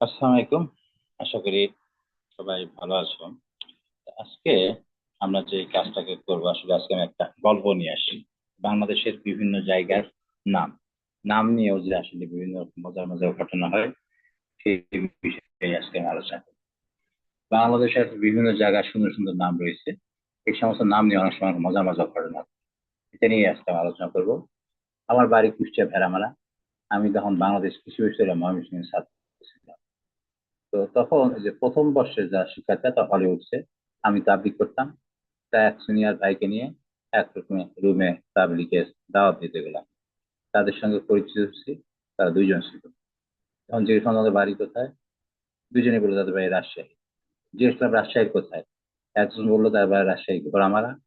আসসালামু আলাইকুম। আশা করি সবাই ভালো আছো। আজকে আমরা যে কাজটাকে করব, আসলে আজকে আমি একটা গল্প নিয়ে আসি। বাংলাদেশের বিভিন্ন জায়গার নাম। নাম নিয়েও যে আসলে বিভিন্ন মজার মজার ঘটনা হয়, সেই বিষয়ে আজকে আমি আলোচনা করব। বাংলাদেশের বিভিন্ন জায়গায় সুন্দর সুন্দর নাম রয়েছে। এই সমস্ত নাম নিয়ে অনেক সময় মজার মজার ঘটনা এটা নিয়ে আজকে আমি আলোচনা করব। আমার বাড়ি কুষ্টিয়া ভেড়ামারা। আমি তখন বাংলাদেশ কৃষি বিশ্ববিদ্যালয় ময়মনসিংহের ছাত্র ছিলাম। তখন যে প্রথম বর্ষে যা শিক্ষার্থী তা হলে উঠছে, আমি তাবলিক করতাম। তা এক সিনিয়র ভাইকে নিয়ে এক রুমে তাবলিকে দাওয়াত দিতে গেলাম। তাদের সঙ্গে পরিচিত হচ্ছি, তারা দুইজন ছিল। তখন করলাম তাদের বাড়ি কোথায়? দুজনে বলল তাদের বাড়ি রাজশাহী। জিজ্ঞেস করলাম, রাজশাহীর কোথায়? একজন বলল, তার বাড়ি রাজশাহী ঘোড়ামারা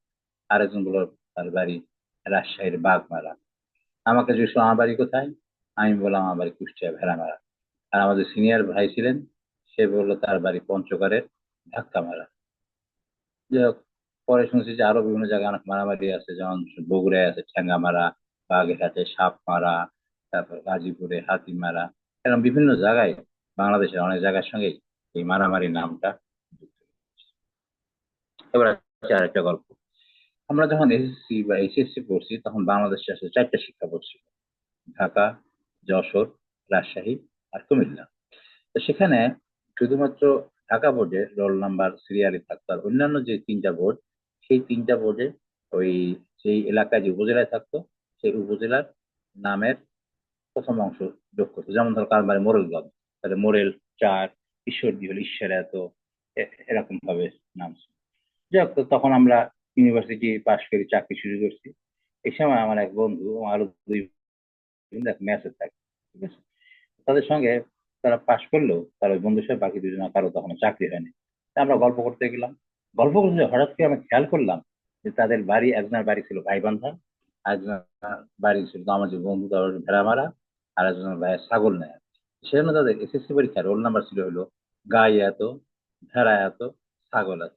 আরেকজন বলল, তার বাড়ি রাজশাহীর বাঘমারা আমাকে জিজ্ঞেস আমার বাড়ি কোথায়? আমি বললাম, আমার বাড়ি কুষ্টিয়া ভেড়ামারা। আর আমাদের সিনিয়র ভাই ছিলেন সে বলল, তার বাড়ি পঞ্চগড়ের ধাক্কা মারা। পরে শুনছি যে আরও বিভিন্ন জায়গায় অনেক মারামারি আছে, যেমন বগুড়ায় আছে ঠ্যাঙ্গা মারা, বাগেরহাটে সাপ মারা, তারপর গাজীপুরে হাতি মারা, এরকম বিভিন্ন জায়গায় বাংলাদেশের অনেক জায়গার সঙ্গেই এই মারামারি নামটা এবার আরেকটা গল্প। আমরা যখন এসএসসি বা এইচএসসি পড়ছি, তখন বাংলাদেশে আসলে চারটা শিক্ষা পড়ছি ঢাকা, যশোর, রাজশাহী আর কুমিল্লা। তো সেখানে শুধুমাত্র ঢাকা বোর্ডে রোল নাম্বার সিরিয়ালি থাকতো আর অন্যান্য যে তিনটা বোর্ড সেই তিনটা বোর্ডে ওই সেই এলাকায় যে উপজেলায় থাকতো, সেই উপজেলার নামের প্রথম অংশ যোগ করতো। যেমন ধরো কার মানে মোরেলগঞ্জ, তাহলে মোরেল, চার ঈশ্বরদী হলো ঈশ্বর এত এরকম ভাবে নাম যাই হোক তখন আমরা ইউনিভার্সিটি পাশ করে চাকরি শুরু করছি। এই সময় আমার এক বন্ধু আরও দুই ম্যাচে থাকে ঠিক আছে? তাদের সঙ্গে তারা পাশ করলেও তার ওই বন্ধুর সাথে বাকি দুজন কারও তখন চাকরি হয়নি। আমরা গল্প করতে গেলাম। গল্প করতে হঠাৎ করে আমি খেয়াল করলাম যে তাদের বাড়ি, একজনের বাড়ি ছিল গাইবান্ধা একজনের বাড়ি ছিল আমার যে বন্ধু তার ভেড়া মারা আর একজনের ভাই ছাগল নেয়। সেজন্য তাদের এসএসসি পরীক্ষার রোল নাম্বার ছিল হলো গাই এত, ভেড়া এত, ছাগল এত।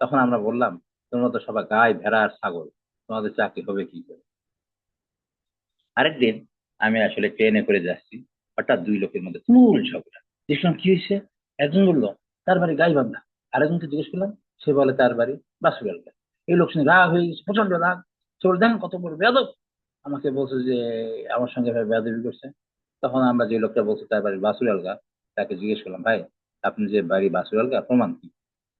তখন আমরা বললাম, তোমরা তো সবাই গাই, ভেড়া আর ছাগল, তোমাদের চাকরি হবে কি করে? আরেকদিন আমি আসলে ট্রেনে করে যাচ্ছি। হঠাৎ দুই লোকের মধ্যে তুমুল ঝগড়া। দেখলাম কি হয়েছে? একজন বলল, তার বাড়ি গাইবান্ধা। আরেকজনকে জিজ্ঞেস করলাম, সে বলে, তার বাড়ি বাসুগালকা এই লোক শুনে রাগ হয়ে গেছে প্রচণ্ড রাগ। সে বলে, দেখেন কত বড় বেদব আমাকে বলছে যে, আমার সঙ্গে ভাই বেদবি করছে। তখন আমরা যে লোকটা বলছি, তার বাড়ি বাসুরালগা তাকে জিজ্ঞেস করলাম, ভাই, আপনি যে বাড়ি বাসুরালগা প্রমাণ কি?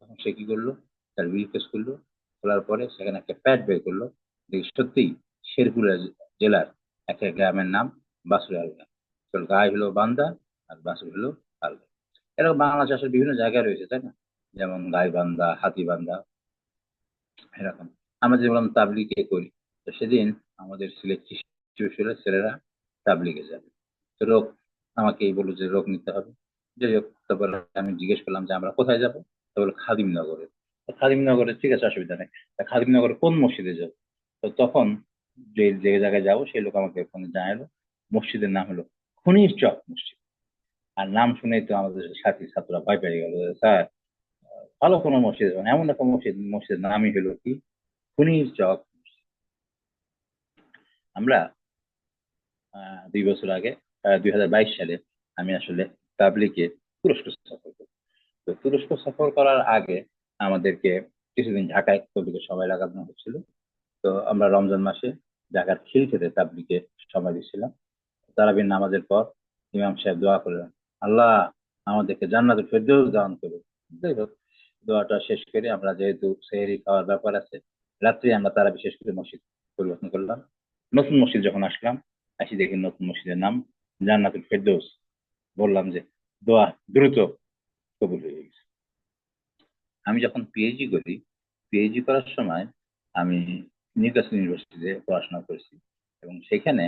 তখন সে কি করল? তার ব্রিফকেস করল। খোলার পরে সেখানে একটা প্যাড বের করল। দেখি, সত্যিই শেরপুর জেলার একটা গ্রামের নাম বাসুরালগা গায়ে হলো বান্দা আর বাসুর হলো আলগা এরকম বাংলা চাষের বিভিন্ন জায়গায় রয়েছে, তাই না? যেমন গাইবান্ধা হাতিবান্ধা এরকম। আমরা যে বললাম তাবলিকে করি, তো সেদিন আমাদের সিলেট টিউশনের ছেলেরা তাবলিগে যাবে। তো রোগ, আমাকে বলল যে রোগ নিতে হবে। যাই হোক তারপর আমি জিজ্ঞেস করলাম যে আমরা কোথায় যাব? তো খাদিমনগরে। খাদিমনগরে ঠিক আছে, অসুবিধা নেই। তা খাদিমনগরে কোন মসজিদে যাব? তো তখন যে যে জায়গায় যাব, সেই লোক আমাকে ফোনে জানালো। মসজিদের নাম হলো খনির চক মসজিদ। আর নাম শুনেই তো আমাদের সাথী ছাত্ররা ভয় পেয়ে গেল স্যার, ভালো কোনো মসজিদ এমন একটা মসজিদ, মসজিদের নামই হলো কি? খনির চক আমরা দুই বছর আগে দুই হাজার বাইশ সালে আমি আসলে তাবলিকে তুরস্ক সফর করি। তো তুরস্ক সফর করার আগে আমাদেরকে কিছুদিন ঢাকায় তবলিকে সময় লাগানো হচ্ছিল। তো আমরা রমজান মাসে ঢাকার খিলখেতে তাবলিকে সময় দিচ্ছিলাম। তারাবির নামাজের পর ইমাম সাহেব দোয়া করলেন, আল্লাহ আমাদেরকে জান্নাতুল ফেরদৌস দান করো যাই হোক, দোয়াটা শেষ করে আমরা যেহেতু সেহেরি খাওয়ার ব্যাপার আছে, রাত্রি আমরা তারা বিশেষ করে মসজিদ পরিবর্তন করলাম। নতুন মসজিদ যখন আসলাম, আসি দেখি নতুন মসজিদের নাম জান্নাতুল ফেরদৌস। বললাম যে, দোয়া দ্রুত কবুল হয়ে গেছে। আমি যখন পিএইচডি করি পিএইচডি করার সময় আমি নিউকাসল ইউনিভার্সিটিতে পড়াশোনা করেছি এবং সেখানে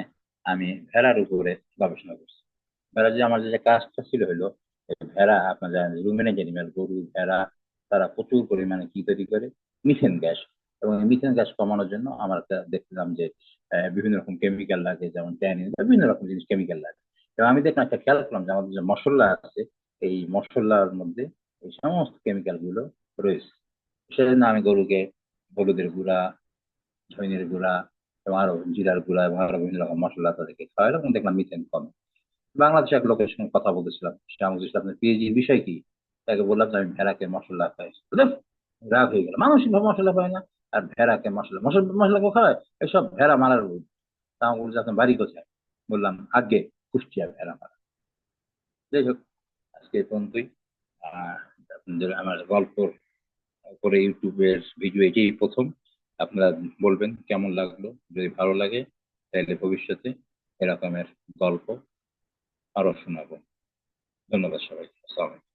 আমি ভেড়ার উপরে গবেষণা করছি। ভেড়া যে আমার যে কাজটা ছিল হলো ভেড়া আপনার জানেন রুমেনেজ অ্যানিমেল গরু, ভেড়া, তারা প্রচুর পরিমাণে কি তৈরি করে? মিথেন গ্যাস এবং মিথেন গ্যাস কমানোর জন্য আমার দেখলাম যে বিভিন্ন রকম কেমিক্যাল লাগে, যেমন ট্যানিন বিভিন্ন রকম জিনিস কেমিক্যাল লাগে। এবং আমি দেখলাম একটা খেয়াল করলাম যে আমাদের যে মশলা আছে, এই মশলার মধ্যে এই সমস্ত কেমিক্যালগুলো রয়েছে। সেজন্য আমি গরুকে হলুদের গুঁড়া, ধইনের গুঁড়া এবং আরও জিরার গুঁড়া এবং আরও বিভিন্ন রকম মশলা তাদেরকে খাওয়াইলাম এবং দেখলাম মিথেন কমে। বাংলাদেশে এক লোকের সঙ্গে কথা বলতেছিলাম, সে আমাকে আপনার পিএইচডির বিষয় কি? তাকে বললাম যে আমি ভেড়াকে মশলা খাই? রাগ হয়ে গেল। মানুষ মশলা পায় না, আর ভেড়াকে মশলা মশলা মশলা কেউ খায়? এসব ভেড়া মারার রোগ তা আমাকে বলছে, আপনার বাড়ি কোথায়? বললাম আগে কুষ্টিয়া ভেড়া মারা। যাই হোক, আজকে পর্যন্তই। আপনাদের আমার গল্প করে ইউটিউবের ভিডিও এটাই প্রথম। আপনারা বলবেন কেমন লাগল? যদি ভালো লাগে, তাহলে ভবিষ্যতে এরকমের গল্প আরও শোনাবো। ধন্যবাদ সবাই আসসালামু আলাইকুম।